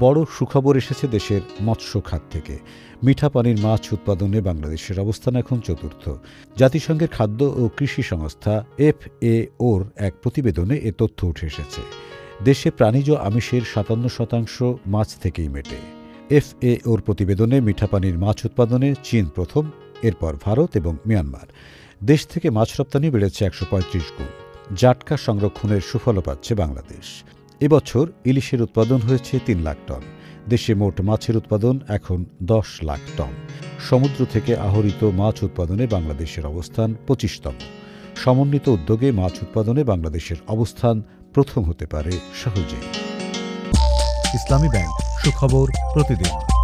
বড় সুখবর এসেছে দেশের মৎস্য খাত থেকে। মিঠা পানির মাছ উৎপাদনে বাংলাদেশের অবস্থান এখন চতুর্থ। জাতিসংঘের খাদ্য ও কৃষি সংস্থা এফ এ ওর এক প্রতিবেদনে এ তথ্য উঠে এসেছে। দেশে প্রাণীজ আমিষের সাতান্ন শতাংশ মাছ থেকেই মেটে। এফ এ ওর প্রতিবেদনে মিঠা পানির মাছ উৎপাদনে চীন প্রথম, এরপর ভারত এবং মিয়ানমার। দেশ থেকে মাছ রপ্তানি বেড়েছে একশো পঁয়ত্রিশ গুণ। জাটকা সংরক্ষণের সুফলও পাচ্ছে বাংলাদেশ। এবছর ইলিশের উৎপাদন হয়েছে তিন লাখ টন। দেশে মোট মাছের উৎপাদন এখন দশ লাখ টন। সমুদ্র থেকে আহরিত মাছ উৎপাদনে বাংলাদেশের অবস্থান পঁচিশতম। সমন্বিত উদ্যোগে মাছ উৎপাদনে বাংলাদেশের অবস্থান প্রথম হতে পারে সহজে ইসলামী ব্যাংক, সুখবর প্রতিদিন।